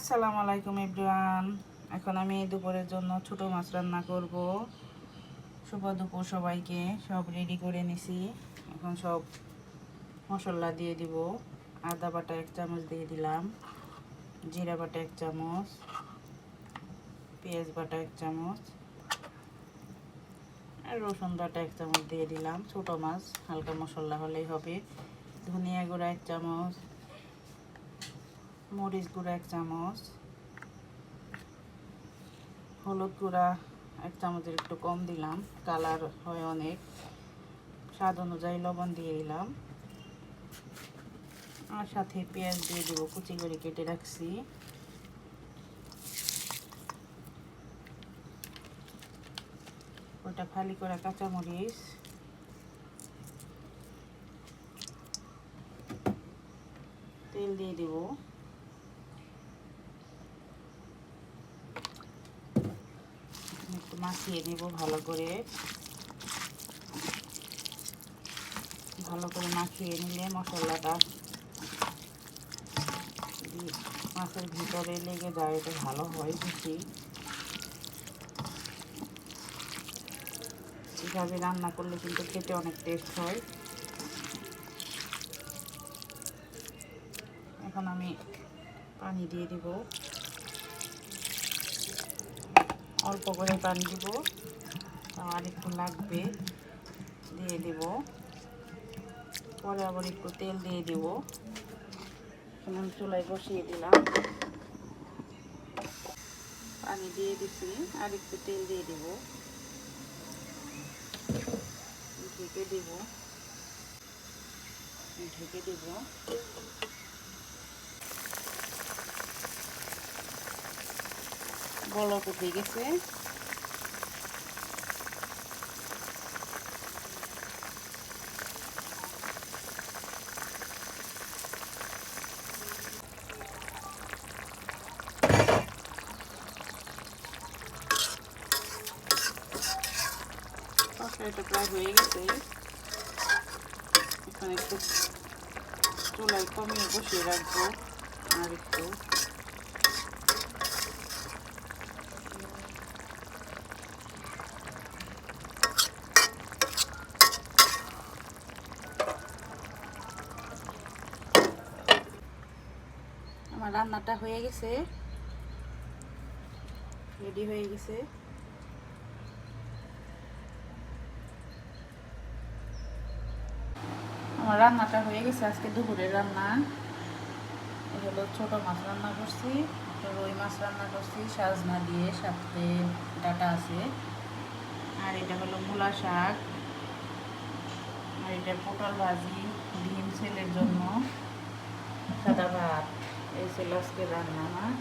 আসসালামু আলাইকুম এভরিওয়ান। এখন আমি দুপুরের জন্য ছোট মাছ রান্না করব। শুভ দুপুর সবাইকে। সব রেডি করে নিছি। এখন সব মশলা দিয়ে দিব। আদা বাটা এক চামচ দিয়ে দিলাম। জিরা বাটা এক চামচ। পেঁয়াজ বাটা এক চামচ। আর রসুন বাটা এক চামচ দিয়ে দিলাম। ছোট মাছ, হালকা মশলা হলেই হবে। ধনিয়া গুঁড়া এক চামচ। মরিচ গুঁড়া এক চামচ, হলুদ গুঁড়া এক চামচের একটু কম দিলাম, কালার হয় অনেক। স্বাদ অনুযায়ী লবণ দিয়ে দিলাম। আর সাথে পেঁয়াজ দিয়ে দেবো, কুচি করে কেটে রাখছি। ওটা ফালি করা কাঁচামরিচ তেল দিয়ে দিব একটু মাখিয়ে নিব ভালো করে। ভালো করে মাখিয়ে নিলে মশলাটা মাছের ভিতরে লেগে যায়, এটা ভালো হয় বেশি। এভাবে রান্না করলে কিন্তু খেতে অনেক টেস্ট হয়। এখন আমি পানি দিয়ে দিব। অল্প করে পানি দিব। আর একটু লাগবে, দিয়ে দিব। পরে আবার একটু তেল দিয়ে দিব। এখন চুলায় বসিয়ে দিলাম। পানি দিয়ে দিছি, আর একটু তেল দিয়ে দিব। ঢেকে দিব। ঢেকে দিব। বলক উঠে গেছে তরকারিটা প্রায় হয়ে গেছে। এখন একটু চুলায় কমিয়ে বসিয়ে রাখব আর একটু। আমার রান্নাটা হয়ে গেছে। রেডি হয়ে গেছে। আমার রান্নাটা হয়ে গেছে আজকে দুপুরের রান্না। হলো ছোটো মাছ রান্না করছি রুই মাছ রান্না করছি, সাজনা দিয়ে সাথে ডাটা আছে। আর এটা হলো মূলা শাক। আর এটা পটল ভাজি, ডিম ছেলের জন্য। সাদা ভাত। এই ছিল আজকে রান্না আমার